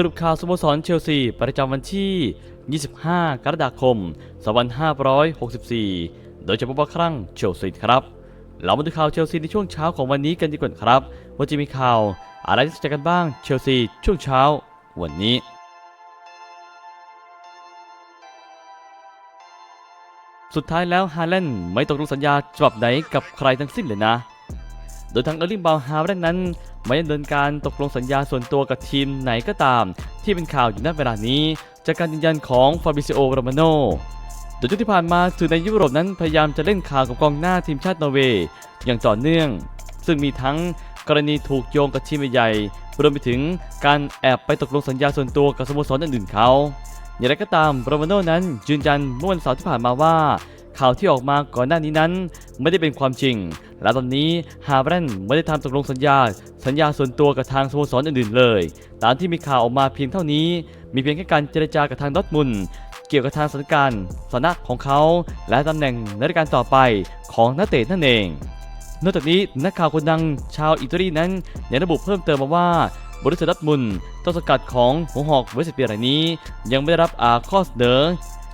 สรุปข่าวสโมสรเชลซี ประจำวันที่ 25 กรกฎาคม 2564 โดยเฉพาะครั้งเชลซีครับ เรามาดูข่าวเชลซีในช่วงเช้าของวันนี้กันดีกว่าครับ ว่าจะมีข่าวอะไรที่สนใจกันบ้างเชลซีช่วงเช้าวันนี้สุดท้ายแล้วฮาแลนไม่ตกลงสัญญาฉบับไหนกับใครทั้งสิ้นเลยนะ โดยทางเออร์ลิงบาลฮาแลนนั้น ไม่ดำเนินการตกลงสัญญาส่วนตัวกับทีมไหนก็ตาม ที่เป็นข่าวอยู่ณเวลานี้ จากการยืนยันของฟาบิซิโอโรมาโนโดยช่วงที่ผ่านมาสื่อในยุโรปนั้นพยายามจะเล่นข่าวกับกองหน้าทีมชาตินอร์เวย์อย่างต่อเนื่อง ซึ่งมีทั้งกรณีถูกโยงกับทีมใหญ่รวมไปถึงการแอบไปตกลงสัญญาส่วนตัวกับสโมสรอื่นๆเขาอย่างไรก็ตามโรมาโนนั้นยืนยันเมื่อวันเสาร์ที่ผ่านมาว่า ข่าวที่ออกมาก่อนหน้านี้นั้น ไม่ได้เป็นความจริง และตอนนี้ฮาแบรนไม่ได้ทำตกลงสัญญา สัญญาส่วนตัวกับทางสโมสรอื่นๆเลย ตามที่มีข่าวออกมาเพียงเท่านี้ มีเพียงแค่การเจรจากับทางดอทมุนเกี่ยวกับทางสถานการณ์สถานะของเขา และตำแหน่งในรายการต่อไปของนักเตะนั่นเอง นอกจากนี้นักข่าวคนดังชาวอิตาลีนั้นยังระบุเพิ่มเติมมาว่าบริษัทดอร์ทมุนต้นสังกัดของหัวหอกเวสเปียรายนี้ ยังไม่ได้รับอาข้อเสนอ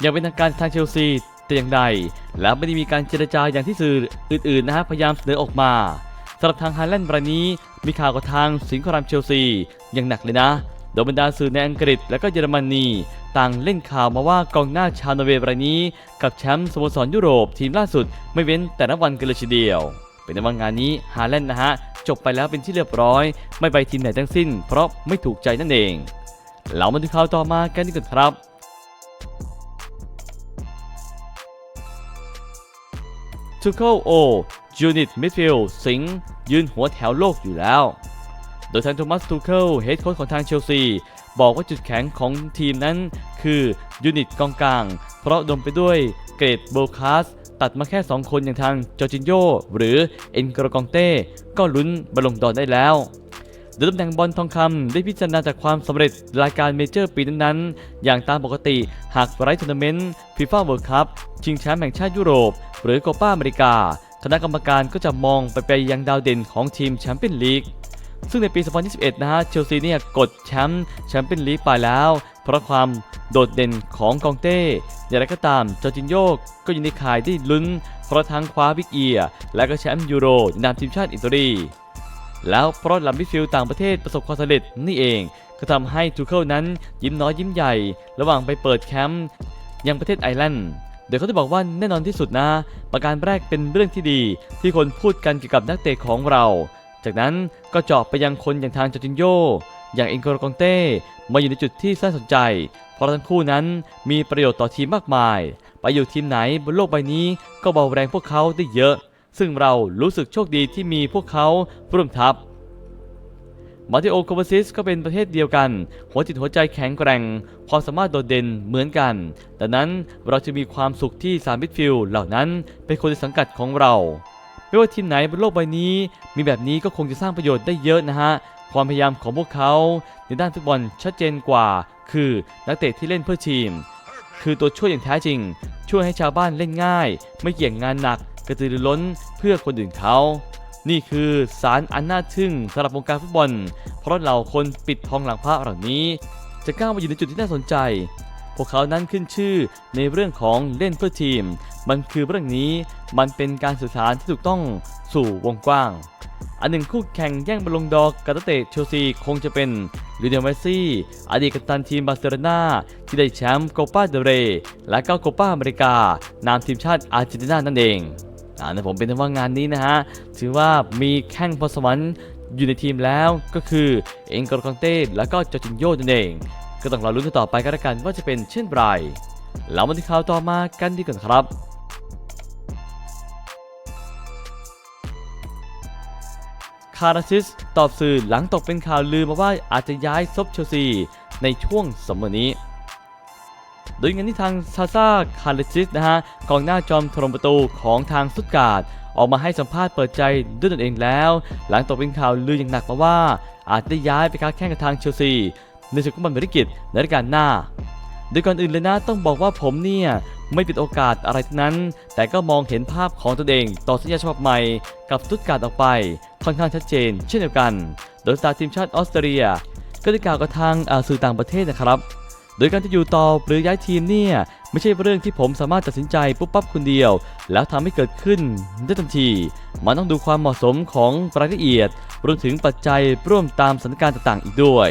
อย่างเป็นทางการทางเชลซี แต่อย่างใด และไม่ได้มีการเจรจาอย่างที่สื่ออื่นๆนะฮะพยายามเสนอออกมาสำหรับทางฮาแลนด์รายนี้ มีข่าวกับทางสิงห์ครามเชลซีอย่างหนักเลยนะ โดยบรรดาสื่อในอังกฤษและก็เยอรมนีต่างเล่นข่าวมาว่ากองหน้าชาวนอร์เวย์รายนี้ กับแชมป์สโมสรยุโรปทีมล่าสุดไม่เว้นแต่ละวันกันเลยทีเดียว เป็นในว่างานนี้ฮาแลนด์นะฮะจบไปแล้วเป็นที่เรียบร้อย ไม่ไปทีมไหนทั้งสิ้น เพราะไม่ถูกใจนั่นเองเรามาดูข่าวต่อมากันดีกว่าครับ ทูเคิลโอยูนิตมิดฟิลสิงห์ยืนหัวแถวโลกอยู่แล้ว โดยทางโทมัสทูเคิลเฮดโค้ชของทางเชลซี บอกว่าจุดแข็งของทีมนั้นคือยูนิตกองกลาง เพราะดมไปด้วยเกรดโบคาสตัดมาแค่ 2 คนอย่างทางจอร์จินโยหรือเอ็นกรกองเต้ ก็ลุ้นบอลลงดอนได้แล้ว โดยตำแหน่งบอลทองคำได้พิจารณาจากความสำเร็จรายการเมเจอร์ปีนั้นๆ อย่างตามปกติหากไร้ทัวร์นาเมนต์ฟีฟ่าเวิลด์คัพชิงแชมป์แห่งชาติยุโรป หรือโคปาอเมริกา คณะกรรมการก็จะมองไปไปยังดาวเด่นของทีมแชมเปี้ยนลีกซึ่งในปี 2021 นะฮะ เชลซีเนี่ยกดแชมป์แชมเปี้ยนลีกไปแล้ว เพราะความโดดเด่นของกองเต้ อย่างไรก็ตาม จอร์จินโยกก็อยู่ในข่ายได้ลุ้น เพราะทั้งคว้าวิกเอียร์และก็แชมป์ยูโรนนามทีมชาติอิตาลี แล้วเพราะลำมิดฟิลด์ต่างประเทศประสบความสำเร็จนี่เอง ก็ทำให้ทูเคิลนั้นยิ้มน้อยยิ้มใหญ่ ระหว่างไปเปิดแคมป์ยังประเทศไอร์แลนด์โดยเขาได้บอกว่าแน่นอนที่สุดนะ ประการแรกเป็นเรื่องที่ดี ที่คนพูดกันเกี่ยวกับนักเตะของเรา จากนั้นก็เจาะไปยังคนอย่างทางจอร์จินโยอย่างเอ็นโกรกองเต้มาอยู่ในจุดที่น่าสนใจ เพราะทั้งคู่นั้นมีประโยชน์ต่อทีมมากมาย ไปอยู่ทีมไหนบนโลกใบนี้ก็เบาแรงพวกเขาได้เยอะ ซึ่งเรารู้สึกโชคดีที่มีพวกเขาร่วมทัพมาติโอโควาซิสก็เป็นประเภทเดียวกัน หัวจิตหัวใจแข็งแกร่ง ความสามารถโดดเด่นเหมือนกัน ดังนั้นเราจะมีความสุขที่สามมิดฟิลเหล่านั้นเป็นคนในสังกัดของเรา ไม่ว่าทีมไหนบนโลกใบนี้ มีแบบนี้ก็คงจะสร้างประโยชน์ได้เยอะนะฮะ ความพยายามของพวกเขา ในด้านฟุตบอลชัดเจนกว่า คือนักเตะที่เล่นเพื่อทีม คือตัวช่วยอย่างแท้จริง ช่วยให้ชาวบ้านเล่นง่าย ไม่เกี่ยงงานหนัก กระตือรือร้นเพื่อคนอื่นเขา นี่คือสารอันน่าทึ่งสำหรับวงการฟุตบอล เพราะเหล่าคนปิดทองหลังพระเหล่านี้ จะก้าวมาอยู่ในจุดที่น่าสนใจ พวกเขานั้นขึ้นชื่อในเรื่องของเล่นเพื่อทีม มันคือเรื่องนี้มันเป็นการสื่อสารที่ถูกต้องสู่วงกว้าง อันหนึ่งคู่แข่งแย่งบอลลงดอกกับนักเตะเชลซีคงจะเป็นลิเดียเมสซี่ อดีตกัปตันทีมบาร์เซโลนาที่ได้แชมป์โคปาเดเร และก็โคปาอเมริกานามทีมชาติอาร์เจนตินานั่นเอง อ่านะผมเป็นว่างานนี้นะฮะ ถือว่ามีแข้งพรสวรรค์อยู่ในทีมแล้วก็คือเอ็งกอร์คองเต้และก็จอร์จินโยนั่นเอง ก็ต้องรอลุ้นกันต่อไปกันละกันว่าจะเป็นเช่นไรเรามาที่ข่าวต่อมากันดีกว่าครับคาราซิสตอบสื่อหลังตกเป็นข่าวลือมาว่าอาจจะย้ายซบเชลซีในช่วงสมมนี้ โดยงานที่ทางซาซาคาราซิสนะฮะกองหน้าจอมทรมประตูของทางสุดการ์ดออกมาให้สัมภาษณ์เปิดใจด้วยตนเองแล้ว หลังตกเป็นข่าวลืออย่างหนักมาว่า อาจได้ย้ายไปค้าแข่งกับทางเชลซีในศึกฟุตบอลบริกิตในฤดูกาลหน้า โดยก่อนอื่นเลยนะต้องบอกว่าผมเนี่ยไม่ปิดโอกาสอะไรทั้งนั้น แต่ก็มองเห็นภาพของตนเอง ต่อสัญญาฉบับใหม่กับสตุตการ์ดออกไป ค่อนข้างชัดเจน เช่นเดียวกัน โดยสตาร์ทีมชาติออสเตรเลีย ก็ได้กล่าวกับทางสื่อต่างประเทศนะครับ โดยการจะอยู่ต่อหรือย้ายทีมเนี่ยไม่ใช่เรื่องที่ผมสามารถตัดสินใจปุ๊บปั๊บคนเดียว แล้วทำให้เกิดขึ้นได้ทันที มันต้องดูความเหมาะสมของรายละเอียดรวมถึงปัจจัยร่วมตามสถานการณ์ต่างๆ อีกด้วย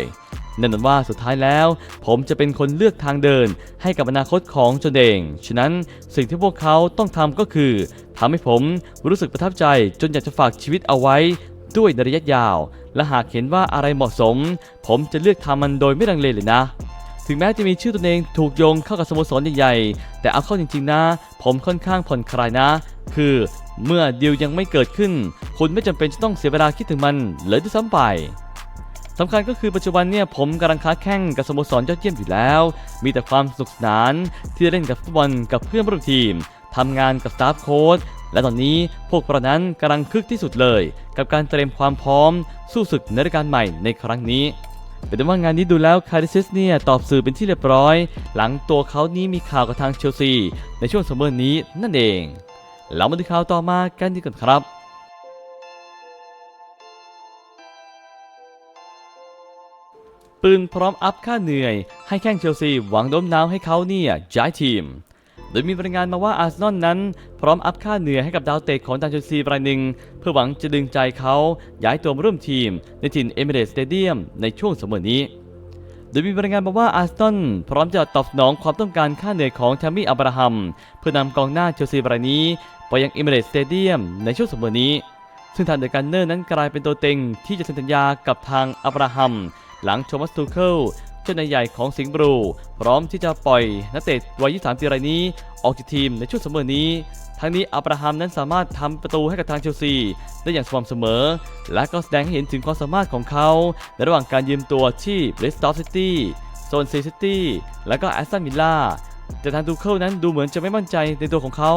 แน่นอนว่าสุดท้ายแล้ว ผมจะเป็นคนเลือกทางเดิน ให้กับอนาคตของตนเองฉะนั้นสิ่งที่พวกเขาต้องทำก็คือทำให้ผมรู้สึกประทับใจจนอยากจะฝากชีวิตเอาไว้ด้วยในระยะยาว และหากเห็นว่าอะไรเหมาะสม ผมจะเลือกทำมันโดยไม่ลังเลเลยนะ ถึงแม้จะมีชื่อตนเองถูกโยงเข้ากับสโมสรใหญ่ๆ แต่เอาเข้าจริงๆนะ ผมค่อนข้างผ่อนคลายนะ คือเมื่อดีลยังไม่เกิดขึ้น คุณไม่จำเป็นจะต้องเสียเวลาคิดถึงมันเลยด้วยซ้ำไปสำคัญก็คือปัจจุบันเนี่ยผมกำลังค้าแข่งกับสโมสรยอดเยี่ยมอยู่แล้ว มีแต่ความสนุกสนาน ที่ได้เล่นกับฟุตบอลกับเพื่อนร่วมทีมทำงานกับสตาฟโค้ชและตอนนี้พวกเรานั้นกำลังคึกที่สุดเลย กับการเตรียมความพร้อม สู้ศึกในรายการใหม่ในครั้งนี้ เป็นแต่ว่างานนี้ดูแล้วคาริซิสเนี่ยตอบสื่อเป็นที่เรียบร้อย หลังตัวเขานี้มีข่าวกับทางเชลซี ในช่วงซัมเมอร์นี้นั่นเอง เรามาดูข่าวต่อมากันดีกว่าครับปืนพร้อมอัพค่าเหนื่อย ให้แข้งเชลซีหวังโน้มน้าวให้เขาเนี่ยย้ายทีม โดยมีรายงานมาว่าอาร์เซนอลนั้น พร้อมอัพค่าเหนื่อยให้กับดาวเตะของทางเชลซีรายหนึ่ง เพื่อหวังจะดึงใจเขาย้ายตัวมาร่วมทีม ในถิ่นเอมิเรตสเตเดียมในช่วงสมัยนี้โดยมีรายงานมาว่าอาร์เซนอลพร้อมจะตอบสนองความต้องการค่าเหนื่อยของแทมมี่อับราฮัม เพื่อนำกองหน้าเชลซีรายนี้ ไปยังเอมิเรตสเตเดียมในช่วงสมัยนี้ ซึ่งทางเดอะกันเนอร์นั้นกลายเป็นตัวเต็งที่จะเซ็นสัญญากับทางอับราฮัม หลังโทมัสทูเคิล เจ้านายใหญ่ของสิงห์บลูพร้อมที่จะปล่อยนักเตะวัย 23 ปีรายนี้ ออกจากทีมในช่วงเสมอนี้ ทั้งนี้อับราฮัมนั้นสามารถทำประตูให้กับทางเชลซี ได้อย่างสม่ำเสมอ และก็แสดงให้เห็นถึงความสามารถของเขาในระหว่างการยืมตัวที่บริสตอ t ซิตี้โซนซีซิตี้และก็แอสตันวิลล่าแต่ทางทูเคิลนั้นดูเหมือนจะไม่มั่นใจในตัวของเขา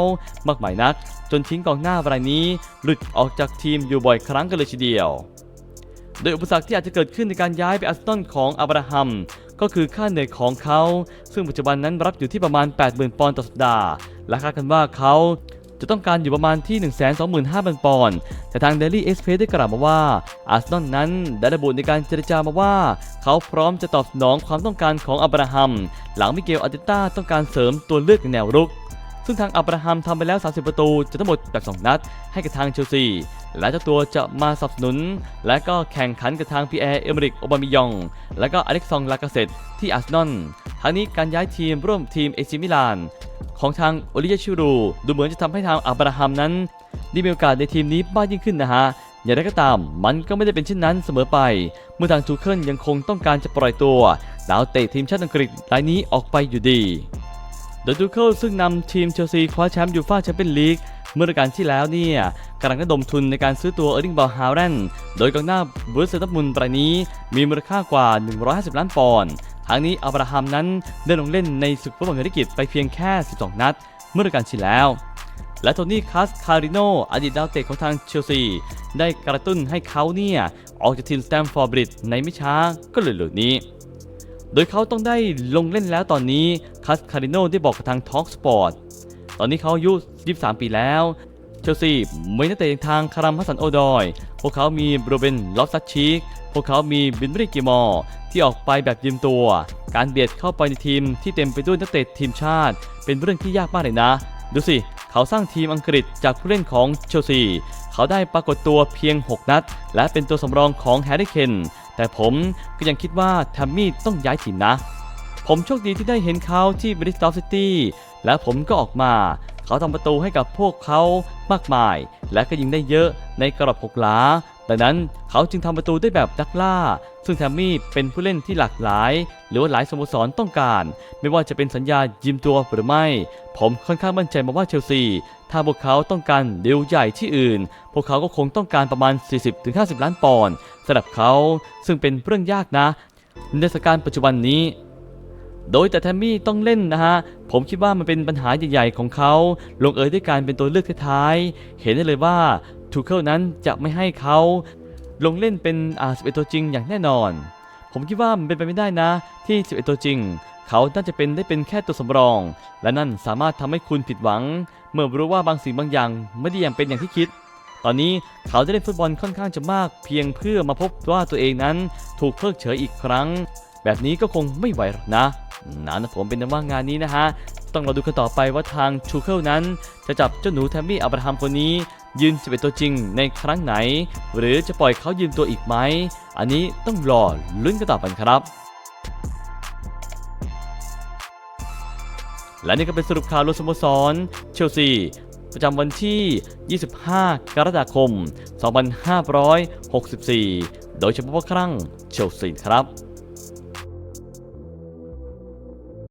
มากมายนัก จนทิ้งกองหน้ารายนี้ หลุดออกจากทีมอยู่บ่อยครั้งกันเลยทีเดียว โดยอุปสรรคที่อาจจะเกิดขึ้นในการย้ายไปอาร์เซนอลของอับราฮัม ก็คือค่าเหนื่อยของเขา ซึ่งปัจจุบันนั้นรับอยู่ที่ประมาณ 80,000 ปอนด์ต่อสัปดาห์ และคาดกันว่าเขาจะต้องการอยู่ประมาณที่ 125,000 ปอนด์ แต่ทาง Daily Express ได้กล่าวมาว่า อาร์เซนอลนั้นได้ระบุในการเจรจามาว่า เขาพร้อมจะตอบสนองความต้องการของอับราฮัม หลังมิเกลอาร์เตต้าต้องการเสริมตัวเลือกในแนวรุก ซึ่งทางอับราฮัมทำไปแล้ว 30 ประตูจะทั้งหมดจาก2นัด ให้กับทางเชลซี และเจ้าตัวจะมาสนับสนุน และก็แข่งขันกับทางพีแอร์เอเมริกโอบามิยอง และก็อเล็กซองลากาเซตที่อาร์เซนอลทั้งนี้การย้ายทีมร่วมทีมเอซิมิลาน ของทางโอลิเยชิรู ดูเหมือนจะทำให้ทางอับราฮัมนั้นได้มีโอกาสในทีมนี้มากยิ่งขึ้นนะฮะอย่างไรก็ตามมันก็ไม่ได้เป็นเช่นนั้นเสมอไป เมื่อทางทูเคิลยังคงต้องการจะปล่อยตัวดาวเตะทีมชาติอังกฤษรายนี้ออกไปอยู่ดี โดยทูเคิลซึ่งนำทีมเชลซีคว้าแชมป์ยูฟ่าแชมเปี้ยนลีกเมื่อฤดูกาลที่แล้วเนี่ยกำลังระดมทุนในการซื้อตัวเออร์ลิงบอลฮาวแลนโดยกองหน้าบรูซเซตับมุนรายนี้ มีมูลค่ากว่า 150 ล้านปอนด์ทางนี้อับราฮัมนั้นได้ลงเล่นในศึกฟุตบอลเงินกิจไปเพียงแค่ 12 นัด เมื่อฤดูกาลที่แล้ว และโทนี่คัสคาริโนอดีตดาวเตะของทางเชลซี ได้กระตุ้นให้เขาเนี่ยออกจากทีมสแตมฟอร์บริดในไม่ช้าก็เลยหลือนี้ โดยเขาต้องได้ลงเล่นแล้วตอนนี้คัสคาริโนได้บอกกับทางท็อ l k สปอร์ตตอนนี้เขาอายุ 23 ปีแล้ว เชลซีไม่นักเตะทางคารัมฮัสันโอดอย พวกเขามีโรเบนลอฟซัชชีกพวกเขามีบินบริกิมอร์ที่ออกไปแบบยืมตัว การเบียดเข้าไปในทีมที่เต็มไปด้วยนักเตะทีมชาติ เป็นเรื่องที่ยากมากเลยนะ ดูสิ เขาสร้างทีมอังกฤษจากผู้เล่นของเชลซี เขาได้ปรากฏตัวเพียง 6 นัด และเป็นตัวสำรองของแฮร์รี่เคน แต่ผมก็ยังคิดว่าแทมมี่ต้องย้ายถิ่นนะ ผมโชคดีที่ได้เห็นเขาที่บริสตอลซิตี้และผมก็ออกมา เขาทำประตูให้กับพวกเขามากมาย และก็ยิงได้เยอะในกรอบหกหลา ดังนั้นเขาจึงทำประตูได้แบบนักล่า ซึ่งแทมมี่เป็นผู้เล่นที่หลากหลาย หรือว่าหลายสโมสรต้องการ ไม่ว่าจะเป็นสัญญายืมตัวหรือไม่ ผมค่อนข้างมั่นใจมาว่าเชลซี ถ้าพวกเขาต้องการเดีลใหญ่ที่อื่น พวกเขาก็คงต้องการประมาณ 40-50 ล้านปอนด์สำหรับเขา ซึ่งเป็นเรื่องยากนะ ในสถานการณ์ปัจจุบันนี้โดยแต่แทมมี่ต้องเล่นนะฮะ ผมคิดว่ามันเป็นปัญหาใหญ่ๆของเขา ลงเอยด้วยการเป็นตัวเลือกท้ายๆ เห็นได้เลยว่า ทูเคิลนั้นจะไม่ให้เขาลงเล่นเป็นอ่า11 ตัวจริงอย่างแน่นอน ผมคิดว่ามันเป็นไปไม่ได้นะ ที่ 11 ตัวจริง เขาน่าจะเป็นได้เป็นแค่ตัวสำรอง และนั่นสามารถทำให้คุณผิดหวัง เมื่อรู้ว่าบางสิ่งบางอย่างไม่ได้อย่างเป็นอย่างที่คิด ตอนนี้เขาได้เล่นฟุตบอลค่อนข้างจะมาก เพียงเพื่อมาพบว่าตัวเองนั้นถูกเพิกเฉยอีกครั้ง แบบนี้ก็คงไม่ไหวหรอกนะนะนผมเป็นนว่างานนี้นะฮะ ต้องรอดูกันต่อไปว่าทางชูเคิลนั้น จะจับเจ้าหนูแทมมี่อับราฮัมคนนี้ ยืนจะเป็นตัวจริงในครั้งไหน หรือจะปล่อยเขายืนตัวอีกไหม อันนี้ต้องรอลุ้นกันต่อไปครับและนี่ก็เป็นสรุปข่าวรวมสโมสรเชลซี ประจำวันที่ 25 กรกฎาคม 2564 โดยเฉพาะครั้งเชลซีครับ